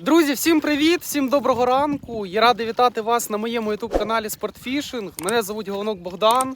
Друзі, всім привіт! Всім доброго ранку! Я радий вітати вас на моєму youtube каналі Спортфішинг. Мене звуть Головнок Богдан.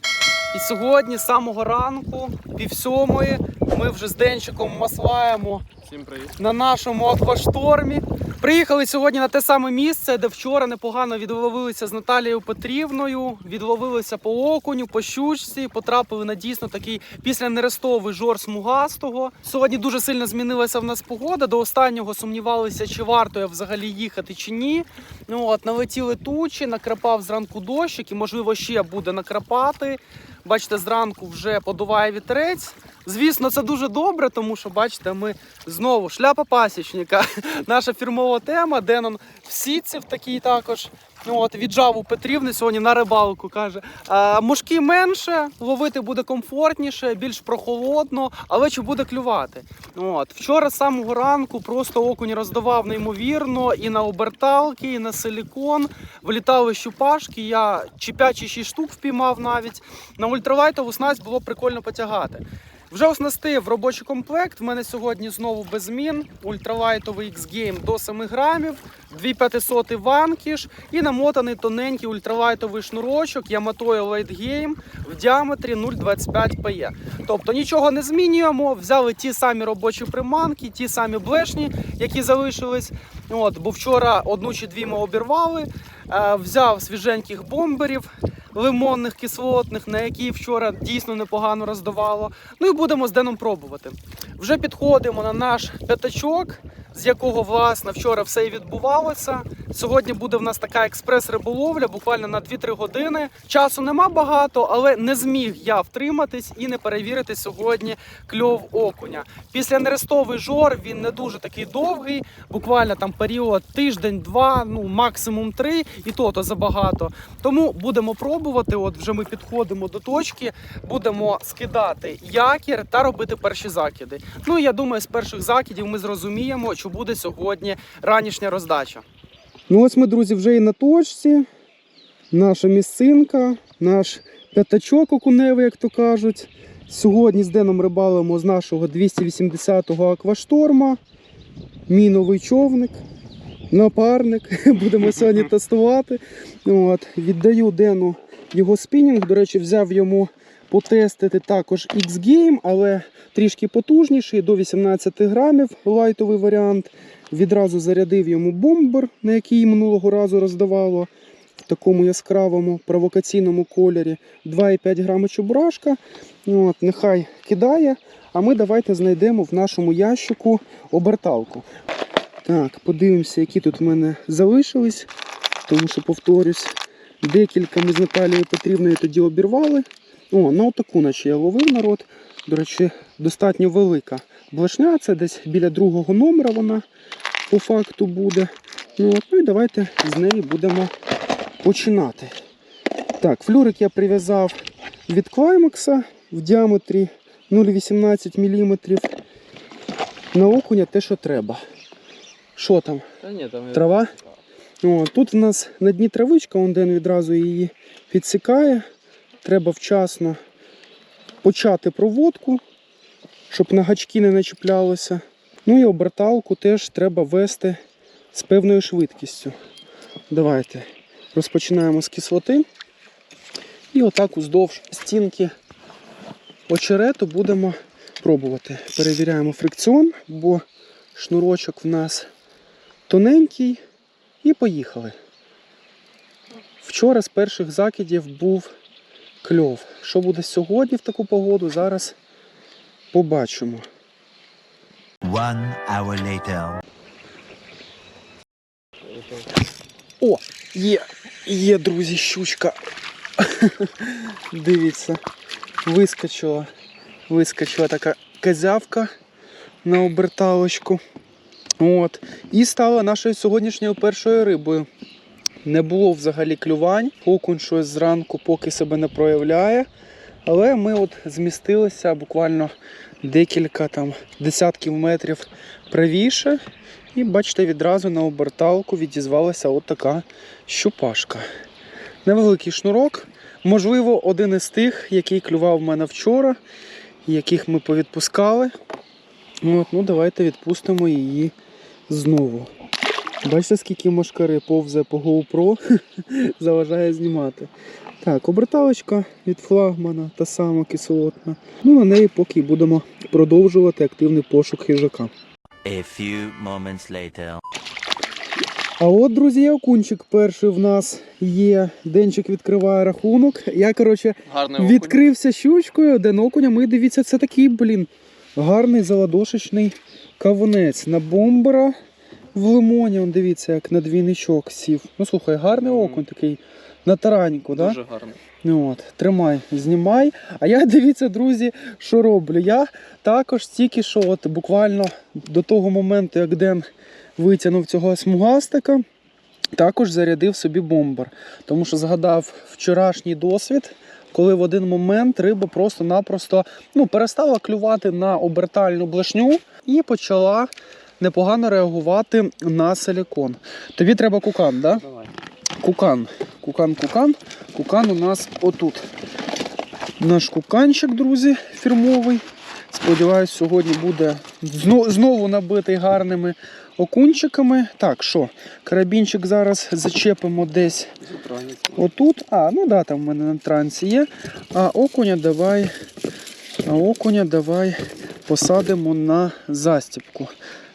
І сьогодні, з самого ранку, пів сьомої, ми вже з денчиком маслаємо Всім привіт. на нашому акваштормі. Приїхали сьогодні на те саме місце, де вчора непогано відловилися з Наталією Петрівною, відловилися по окуню, по щучці, потрапили на дійсно такий післянерестовий жор смугастого. Сьогодні дуже сильно змінилася в нас погода. До останнього сумнівалися, чи варто я взагалі їхати чи ні. Ну от налетіли тучі, накрапав зранку дощик і можливо ще буде накрапати. Бачите, зранку вже подуває вітерець. Звісно, це дуже добре, тому що бачите, ми знову шляпа пасічника. Наша фірмова тема. Денон в сітці в такій також. От віджав у Петрівни сьогодні на рибалку каже. А, мушки менше, ловити буде комфортніше, більш прохолодно, але чи буде клювати? От вчора з самого ранку просто окунь роздавав неймовірно і на оберталки, і на силікон. Влітали щупашки. Я чи 5 чи 6 штук впіймав навіть. На ультралайтову снасть було прикольно потягати. Вже оснастив робочий комплект. В мене сьогодні знову без змін. Ультралайтовий X-Game до 7 грамів, 2500 ванкіш і намотаний тоненький ультралайтовий шнурочок Yamato Light Game в діаметрі 0,25 PE. Тобто нічого не змінюємо. Взяли ті самі робочі приманки, ті самі блешні, які залишились. От, бо вчора одну чи дві ми обірвали. Е, Взяв свіженьких бомберів лимонних, кислотних, на які вчора дійсно непогано роздавало. Ну і будемо з Деном пробувати. Вже підходимо на наш п'ятачок, з якого власне вчора все і відбувалося. Сьогодні буде в нас така експрес-риболовля, буквально на 2-3 години. Часу нема багато, але не зміг я втриматись і не перевірити сьогодні кльов окуня. Після нерестовий жор він не дуже такий довгий, буквально там період тиждень-два, ну максимум три, і то то забагато. Тому будемо пробувати. От вже ми підходимо до точки, будемо скидати якір та робити перші закиди. Ну і я думаю, з перших закидів ми зрозуміємо, чи буде сьогодні ранішня роздача. Ну ось ми, друзі, вже і на точці. Наша місцинка, наш п'ятачок окуневий, як то кажуть. Сьогодні з Деном рибалимо з нашого 280-го аквашторма. Мій новий човник, напарник. Будемо сьогодні тестувати. От. Віддаю Дену його спінінг. До речі, взяв йому потестити також X-Game, але трішки потужніший, до 18 грамів лайтовий варіант. Відразу зарядив йому бомбер, на який минулого разу роздавало в такому яскравому провокаційному кольорі 2,5 грами чебурашка. От, нехай кидає. А ми давайте знайдемо в нашому ящику оберталку. Так, подивимося, які тут в мене залишились. Тому що, повторюсь, декілька ми з Наталією Петрівною тоді обірвали. О, на отаку наче я ловив народ. До речі, достатньо велика блешня. Це десь біля другого номера вона по факту буде. Ну, от, ну і давайте з неї будемо починати. Так, флюрик я прив'язав від Клаймакса в діаметрі 0,18 мм. На окуня те, що треба. Що там? Та ні, там Трава? О, тут в нас на дні травичка, он Ден відразу її підсікає. Треба вчасно почати проводку, щоб на гачки не начіплялося. Ну і оберталку теж треба вести з певною швидкістю. Давайте розпочинаємо з кислоти. І отак уздовж стінки очерету будемо пробувати. Перевіряємо фрикціон, бо шнурочок в нас тоненький. І поїхали. Вчора з перших закидів був кльов. Що буде сьогодні в таку погоду, зараз побачимо. One hour later. О, є, є, друзі, щучка. Дивіться, вискочила. Вискочила така козявка на оберталочку. От. І стала нашою сьогоднішньою першою рибою. Не було взагалі клювань. Окунь щось зранку поки себе не проявляє. Але ми от змістилися буквально декілька там десятків метрів правіше. І бачите, відразу на оберталку відізвалася от така щупашка. Невеликий шнурок. Можливо, один із тих, який клював в мене вчора, яких ми повідпускали. От, ну давайте відпустимо її знову. Бачите, скільки мошкари повзе по GoPro, заважає знімати. Так, оберталочка від флагмана, та сама кислотна. Ну, на неї поки будемо продовжувати активний пошук хижака. A few moments later. А от, друзі, окунчик перший в нас є. Денчик відкриває рахунок. Я, коротше, Гарний відкрився щучкою, один окунем. І дивіться, це такий, блін, гарний заладошечний кавунець на бомбера в лимоні. Он дивіться, як на двійничок сів. Ну слухай, гарний окунь такий на тараньку, да? Дуже гарний. Ну От, тримай, знімай. А я дивіться, друзі, що роблю. Я також тільки що, от буквально до того моменту, як Ден витягнув цього смугастика, також зарядив собі бомбер. Тому що згадав вчорашній досвід, коли в один момент риба просто-напросто ну, перестала клювати на обертальну блешню і почала непогано реагувати на силікон. Тобі треба кукан, так? Да? Давай. Кукан. Кукан, кукан. Кукан у нас отут. Наш куканчик, друзі, фірмовий. Сподіваюсь, сьогодні буде знову набитий гарними окунчиками. Так, що, карабінчик зараз зачепимо десь отут. А, ну да, там в мене на трансі є. А окуня давай. А окуня давай посадимо на застіпку.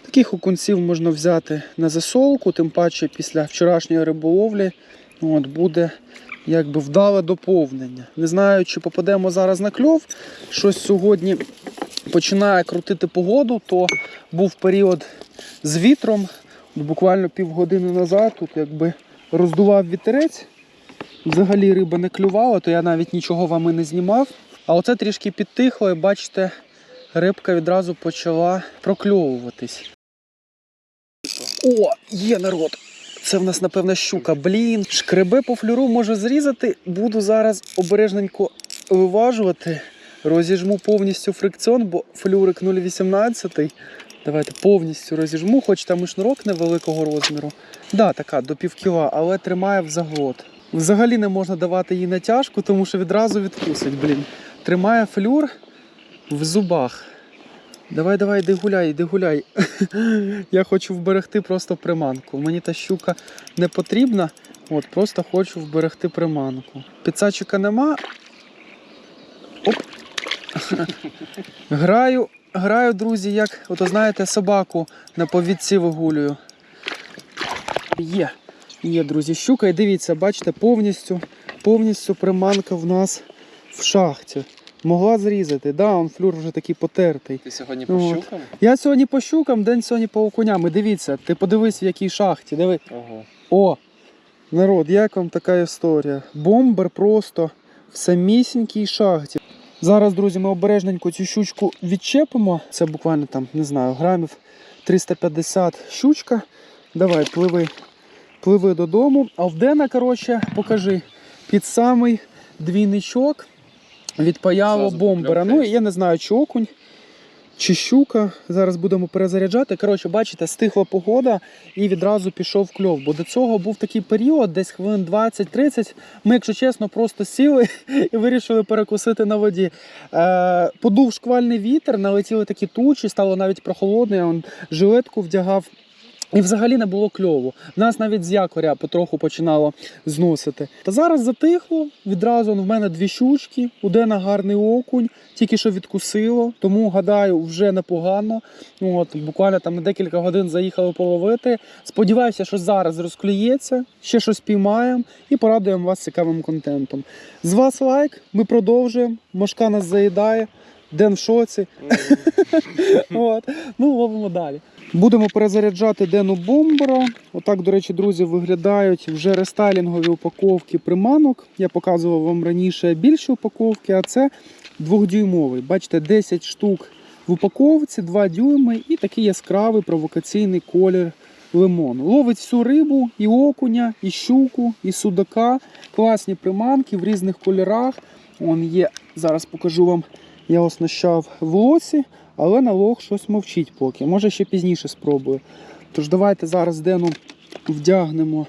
Таких окунців можна взяти на засолку, тим паче після вчорашньої риболовлі от, буде якби вдале доповнення. Не знаю, чи попадемо зараз на кльов. Щось сьогодні починає крутити погоду, то був період з вітром. Буквально півгодини назад тут якби роздував вітерець. Взагалі риба не клювала, то я навіть нічого вам і не знімав. А оце трішки підтихло, і бачите, рибка відразу почала прокльовуватись. О, є народ! Це в нас, напевно, щука. Блін, шкребе по флюру може зрізати. Буду зараз обережненько виважувати. Розіжму повністю фрикціон, бо флюрик 0,18. Давайте повністю розіжму, хоч там і шнурок невеликого розміру. Да, така до півкіла, але тримає в заглот. Взагалі не можна давати їй натяжку, тому що відразу відкусить, блін. Тримає флюр в зубах. Давай, давай, іди гуляй, іди гуляй. Я хочу вберегти просто приманку. Мені та щука не потрібна. От, просто хочу вберегти приманку. Підсачика нема. Граю, граю, друзі, як, ото знаєте, собаку на повідці вигулюю. Є, є, друзі, щука. І дивіться, бачите, повністю, повністю приманка в нас в шахті. Могла зрізати. Да, он флюр вже такий потертий. Ти сьогодні по щукам? Я сьогодні по щукам, день сьогодні по окуням. І дивіться, ти подивись, в якій шахті. Диви. Ого. О! Народ, як вам така історія? Бомбер просто в самісінькій шахті. Зараз, друзі, ми обережненько цю щучку відчепимо. Це буквально там, не знаю, грамів 350 щучка. Давай, пливи, пливи додому. А в коротше, покажи, під самий двійничок від появу бомбера. Ну, я не знаю, чи окунь, чи щука. Зараз будемо перезаряджати. Коротше, бачите, стихла погода і відразу пішов кльов. Бо до цього був такий період, десь хвилин 20-30. Ми, якщо чесно, просто сіли і вирішили перекусити на воді. Е, подув шквальний вітер, налетіли такі тучі, стало навіть прохолодно. Я жилетку вдягав. І взагалі не було кльову. Нас навіть з якоря потроху починало зносити. Та зараз затихло. Відразу в мене дві щучки, у Дена гарний окунь, тільки що відкусило. Тому гадаю, вже непогано. Ну, От, буквально там на декілька годин заїхали половити. Сподіваюся, що зараз розклюється, ще щось піймаємо і порадуємо вас цікавим контентом. З вас лайк, ми продовжуємо. Мошка нас заїдає. Ден в шоці. От. Ну, ловимо далі. Будемо перезаряджати дену бомбера. Отак, до речі, друзі, виглядають вже рестайлінгові упаковки приманок. Я показував вам раніше більші упаковки, а це двохдюймовий. Бачите, 10 штук в упаковці, 2 дюйми і такий яскравий провокаційний колір лимону. Ловить всю рибу, і окуня, і щуку, і судака. Класні приманки в різних кольорах. Он є, зараз покажу вам, я оснащав в лосі, але на лох щось мовчить поки. Може ще пізніше спробую. Тож давайте зараз Дену вдягнемо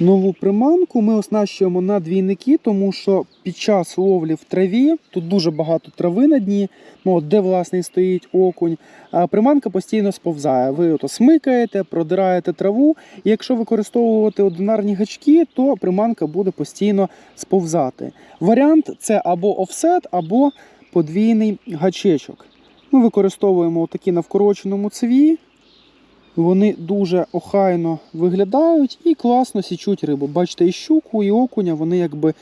нову приманку. Ми оснащуємо на двійники, тому що під час ловлі в траві тут дуже багато трави на дні, ну, от де власне стоїть окунь. А приманка постійно сповзає. Ви ото смикаєте, продираєте траву. І якщо використовувати одинарні гачки, то приманка буде постійно сповзати. Варіант це або офсет, або подвійний гачечок. Ми використовуємо такі на вкороченому цеві. Вони дуже охайно виглядають і класно січуть рибу. Бачите, і щуку, і окуня вони якби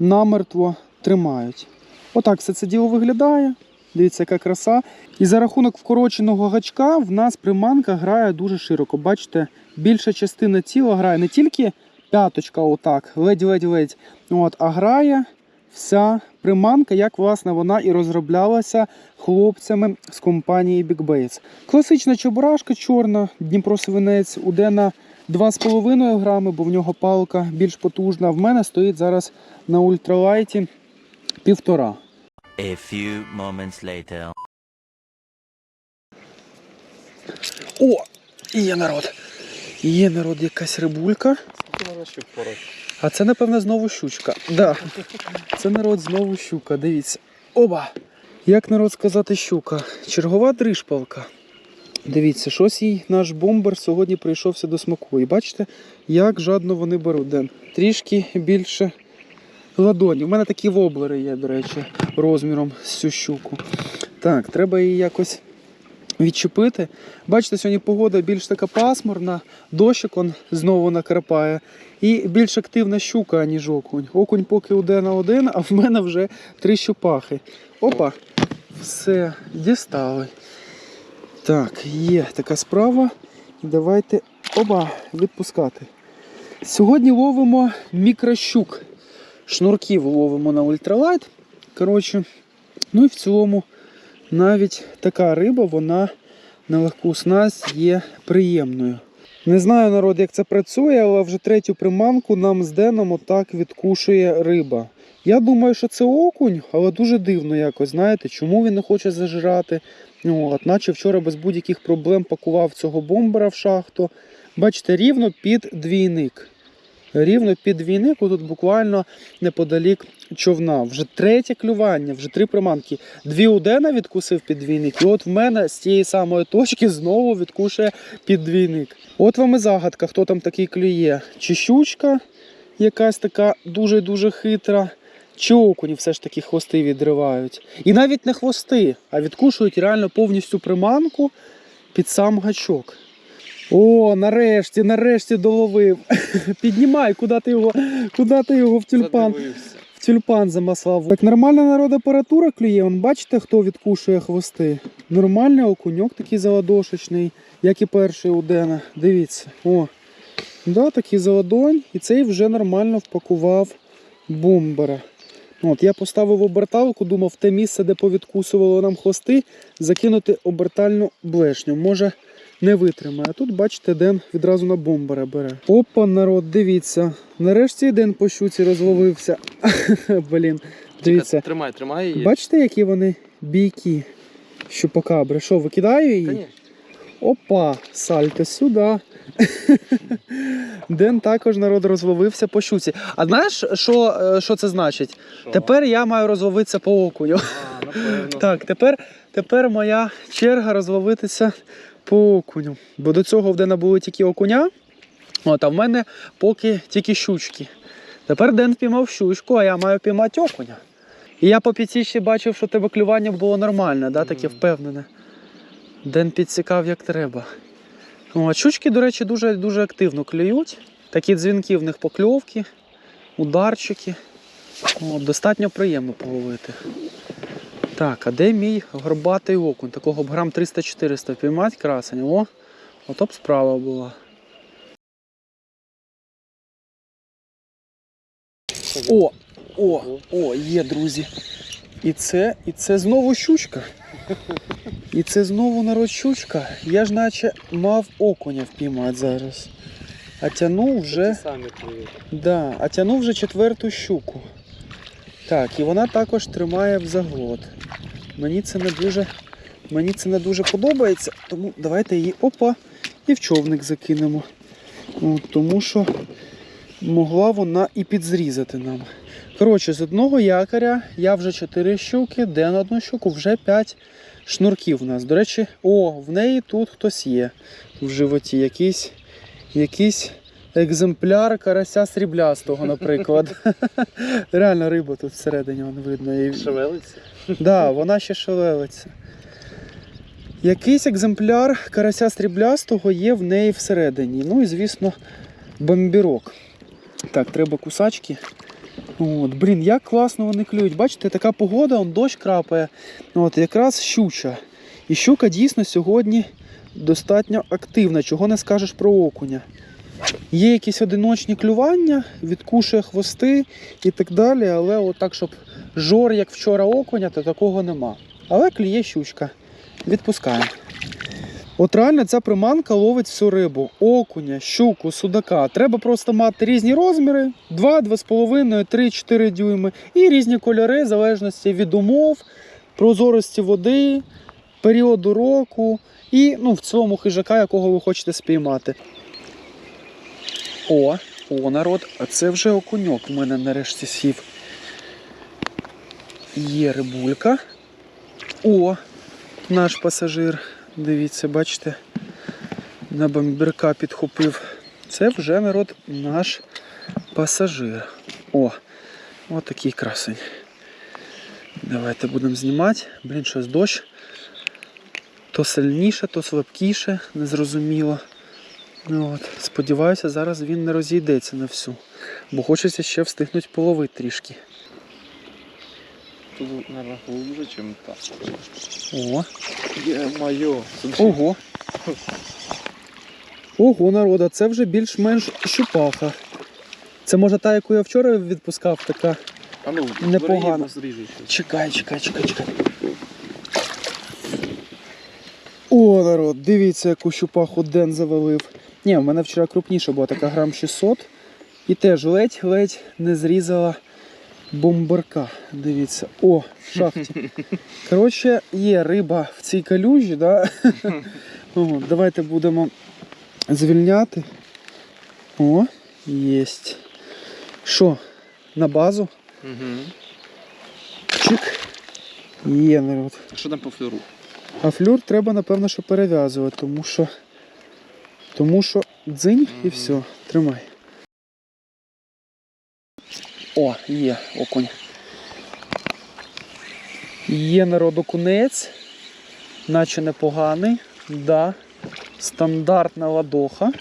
намертво тримають. Отак все це діло виглядає. Дивіться, яка краса. І за рахунок вкороченого гачка в нас приманка грає дуже широко. Бачите, більша частина тіла грає не тільки п'яточка, отак, ледь-ледь-ледь, а грає вся приманка, як власне вона і розроблялася хлопцями з компанії Big Baits. Класична чебурашка чорна, Дніпро свинець, уде на 2,5 грами, бо в нього палка більш потужна. В мене стоїть зараз на ультралайті півтора. A few moments later. О! Є народ! Є народ якась рибулька. А це, напевно, знову щучка. Да. Це народ знову щука. Дивіться. Оба! Як народ сказати щука? Чергова дришпалка. Дивіться, щось їй наш бомбер сьогодні прийшовся до смаку. І бачите, як жадно вони беруть. Ден. Трішки більше ладоні. У мене такі воблери є, до речі, розміром з цю щуку. Так, треба її якось відчепити. Бачите, сьогодні погода більш така пасмурна, дощик он знову накрапає. І більш активна щука, ніж окунь. Окунь поки уде на один, а в мене вже три щупахи. Опа, все, дістали. Так, є така справа. Давайте оба відпускати. Сьогодні ловимо мікрощук. Шнурків ловимо на ультралайт. Коротше, ну і в цілому навіть така риба, вона на легку снасть є приємною. Не знаю, народ, як це працює, але вже третю приманку нам з Деном отак відкушує риба. Я думаю, що це окунь, але дуже дивно якось, знаєте, чому він не хоче зажирати. От, наче вчора без будь-яких проблем пакував цього бомбера в шахту. Бачите, рівно під двійник. Рівно під двійник, тут буквально неподалік човна. Вже третє клювання, вже три приманки. Дві у Дена відкусив під двійник, і от в мене з тієї самої точки знову відкушує під двійник. От вам і загадка, хто там такий клює. Чи щучка якась така дуже-дуже хитра, чи окуні все ж таки хвости відривають. І навіть не хвости, а відкушують реально повністю приманку під сам гачок. О, нарешті, нарешті доловив. Піднімай, куди ти його, куди ти його в тюльпан, в тюльпан замаслав. Так нормальна народ апаратура клює. Вон, бачите, хто відкушує хвости? Нормальний окуньок такий заладошечний, як і перший у Дена. Дивіться. О, да, такий заладонь. І цей вже нормально впакував бомбера. От, я поставив оберталку, думав, те місце, де повідкусувало нам хвости, закинути обертальну блешню. Може не витримає. А тут, бачите, Ден відразу на бомбера бере. Опа, народ, дивіться. Нарешті Ден по щуці розловився. Блін, дивіться. Тримай, тримай її. Бачите, які вони бійкі? Щупакабри. Що, викидаю її? Конечно. Опа, сальто сюди. Ден також народ розловився по щуці. А знаєш, що, е, що це значить? Що? Тепер я маю розловитися по окуню. А. Так, тепер, тепер моя черга розловитися по окуню. Бо до цього в Дена були тільки окуня, от, а в мене поки тільки щучки. Тепер Ден впіймав щучку, а я маю піймати окуня. І я по п'ятіші бачив, що тебе клювання було нормальне, да, таке впевнене. Ден підсікав як треба. От, щучки, до речі, дуже, дуже активно клюють. Такі дзвінки в них покльовки, ударчики. От, достатньо приємно половити. Так, а де мій горбатий окунь? Такого б грам 300-400 піймати красень. О, ото б справа була. О, о, о, є, друзі. І це, і це знову щучка. І це знову народ щучка. Я ж наче мав окуня впіймати зараз. А тянув вже. Да, а тягнув вже четверту щуку. Так, і вона також тримає в заглот. Мені це не дуже, мені це не дуже подобається, тому давайте її опа і в човник закинемо. От, тому що могла вона і підзрізати нам. Коротше, з одного якоря я вже 4 щуки, де на одну щуку вже 5 шнурків у нас. До речі, о, в неї тут хтось є в животі. Якийсь, якийсь екземпляр карася сріблястого, наприклад. Реально риба тут всередині вон видно. І... Шевелиться. Да, вона ще шевелиться. Якийсь екземпляр карася сріблястого є в неї всередині. Ну і, звісно, бомбірок. Так, треба кусачки. От, блін, як класно вони клюють. Бачите, така погода, он дощ крапає. От, якраз щуча. І щука дійсно сьогодні достатньо активна, чого не скажеш про окуня. Є якісь одиночні клювання, відкушує хвости і так далі, але от так, щоб жор, як вчора окуня, то такого нема. Але клює щучка. Відпускаємо. От реально ця приманка ловить всю рибу. Окуня, щуку, судака. Треба просто мати різні розміри: 2, 2,5, 3, 4 дюйми і різні кольори, в залежності від умов, прозорості води, періоду року і ну, в цілому хижака, якого ви хочете спіймати. О, о, народ, а це вже окуньок в мене нарешті сів. Є рибулька. О, наш пасажир. Дивіться, бачите, на бомбірка підхопив. Це вже народ наш пасажир. О, от такий красень. Давайте будемо знімати. Блін, щось дощ. То сильніше, то слабкіше, незрозуміло. Ну, от. Сподіваюся, зараз він не розійдеться на всю. Бо хочеться ще встигнути половити трішки. Тут, наверное, глубже, чем так. О, Е-моє. ого. Ого, народа, це вже більш-менш щупаха. Це може та, яку я вчора відпускав, така. А ну, щось. Чекай, чекай, чекай, чекай. О, народ, дивіться, яку щупаху Ден завалив. Ні, в мене вчора крупніша була така грам 600. І теж ледь-ледь не зрізала бомбарка. Дивіться. О, в шахті. Коротше, є риба в цій калюжі, да? О, давайте будемо звільняти. О, єсть. Що, на базу? Угу. Чик. Є народ. А що там по флюру? А флюр треба, напевно, що перев'язувати, тому що. Тому що дзинь і все. Тримай. О, є окунь. Є народ окунець. Наче непоганий. Да. Стандартна ладоха.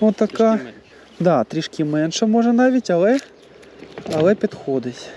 Отака. Менше. Да, трішки менше може навіть, але, але підходить.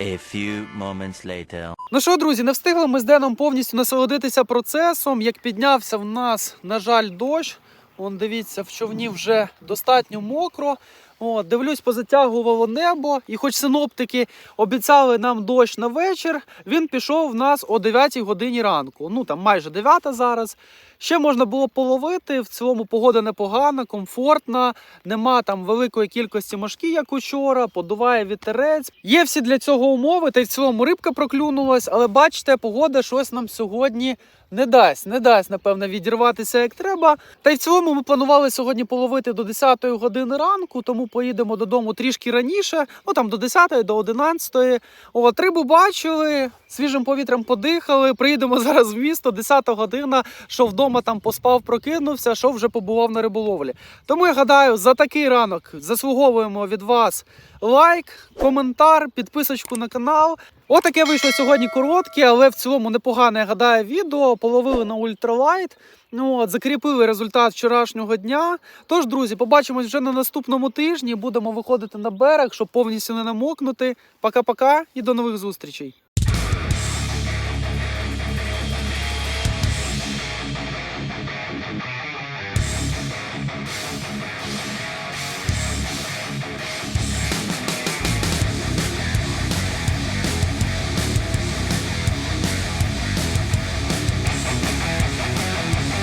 A few moments later. Ну що, друзі, не встигли ми з Деном повністю насолодитися процесом. Як піднявся в нас, на жаль, дощ. Вон дивіться, в човні вже достатньо мокро. О, дивлюсь, позатягувало небо, і хоч синоптики обіцяли нам дощ на вечір, він пішов в нас о 9 годині ранку. Ну там майже 9 зараз. Ще можна було половити. В цілому погода непогана, комфортна. Нема там великої кількості мошки, як учора, подуває вітерець. Є всі для цього умови, та й в цілому рибка проклюнулась, але бачите, погода щось нам сьогодні не дасть. Не дасть, напевно, відірватися як треба. Та й в цілому ми планували сьогодні половити до 10-ї години ранку, тому поїдемо додому трішки раніше, ну там до 10 до 11. От рибу бачили, свіжим повітрям подихали. Приїдемо зараз в місто, 10-та година, що вдома там поспав, прокинувся, що вже побував на риболовлі. Тому я гадаю, за такий ранок заслуговуємо від вас лайк, коментар, підписочку на канал. Отаке вийшло сьогодні коротке, але в цілому непогане, я гадаю, відео. Половили на ультралайт. Ну, от, закріпили результат вчорашнього дня. Тож, друзі, побачимось вже на наступному тижні. Будемо виходити на берег, щоб повністю не намокнути. Пока-пока і до нових зустрічей.